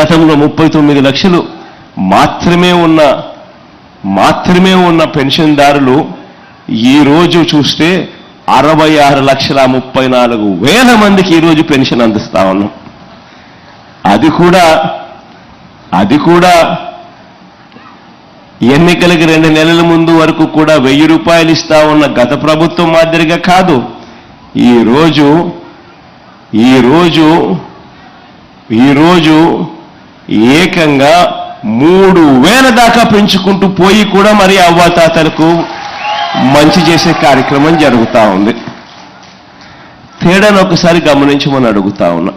గతంలో ముప్పై తొమ్మిది లక్షలు మాత్రమే ఉన్న మాత్రమే ఉన్న పెన్షన్దారులు ఈ రోజు చూస్తే అరవై ఆరు లక్షల ముప్పై నాలుగు వేల మందికి ఈరోజు పెన్షన్ అందిస్తా ఉన్నాం. అది కూడా అది కూడా ఎన్నికలకి రెండు నెలల ముందు వరకు కూడా వెయ్యి రూపాయలు ఇస్తా ఉన్న గత ప్రభుత్వం మాదిరిగా కాదు. ఈరోజు ఈరోజు ఈరోజు ఏకంగా మూడు వేల దాకా పెంచుకుంటూ పోయి కూడా మరి అవ్వాతాతలకు మంచి చేసే కార్యక్రమం జరుగుతూ ఉంది. తేడాను ఒకసారి గమనించమని అడుగుతా ఉన్నా.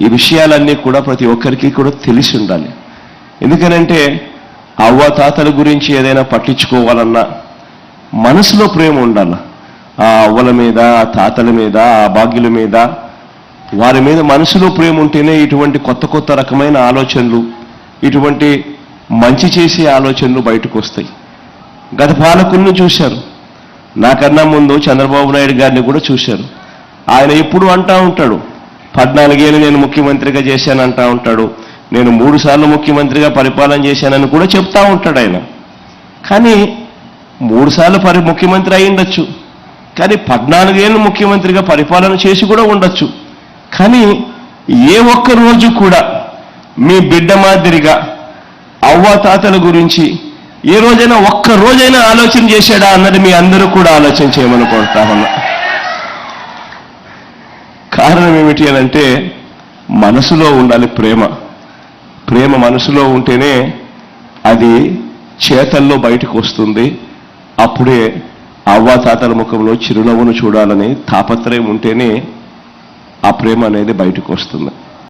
ఈ విషయాలన్నీ కూడా ప్రతి ఒక్కరికి కూడా తెలిసి ఉండాలి. ఎందుకనంటే అవ్వాతాతల గురించి ఏదైనా పట్టించుకోవాలన్నా మనసులో ప్రేమ ఉండాలి. ఆ అవ్వల మీద ఆ తాతల మీద ఆ భాగ్యుల మీద వారి మీద మనసులో ప్రేమ ఉంటేనే ఇటువంటి కొత్త కొత్త రకమైన ఆలోచనలు ఇటువంటి మంచి చేసే ఆలోచనలు బయటకు వస్తాయి. గత పాలకుల్ని చూశారు. నాకన్నా ముందు చంద్రబాబు నాయుడు గారిని కూడా చూశారు. ఆయన ఎప్పుడు అంటా ఉంటాడు పద్నాలుగేళ్ళు నేను ముఖ్యమంత్రిగా చేశానంటా ఉంటాడు నేను మూడు సార్లు ముఖ్యమంత్రిగా పరిపాలన చేశానని కూడా చెప్తా ఉంటాడు ఆయన. కానీ మూడు సార్లు పరి ముఖ్యమంత్రి అయి ఉండొచ్చు కానీ పద్నాలుగేళ్ళు ముఖ్యమంత్రిగా పరిపాలన చేసి కూడా ఉండొచ్చు. కానీ ఏ ఒక్క రోజు కూడా మీ బిడ్డ మాదిరిగా అవ్వాతాతల గురించి ఏ రోజైనా ఒక్క రోజైనా ఆలోచన చేశాడా అన్నది మీ అందరూ కూడా ఆలోచన చేయమని కోరుతా ఉన్నా. కారణం ఏమిటి అని అంటే మనసులో ఉండాలి ప్రేమ. ప్రేమ మనసులో ఉంటేనే అది చేతల్లో బయటకు వస్తుంది. అప్పుడే అవ్వాతాతల ముఖంలో చిరునవ్వును చూడాలని తాపత్రయం ఉంటేనే ఆ ప్రేమ అనేది బయటకు వస్తుంది.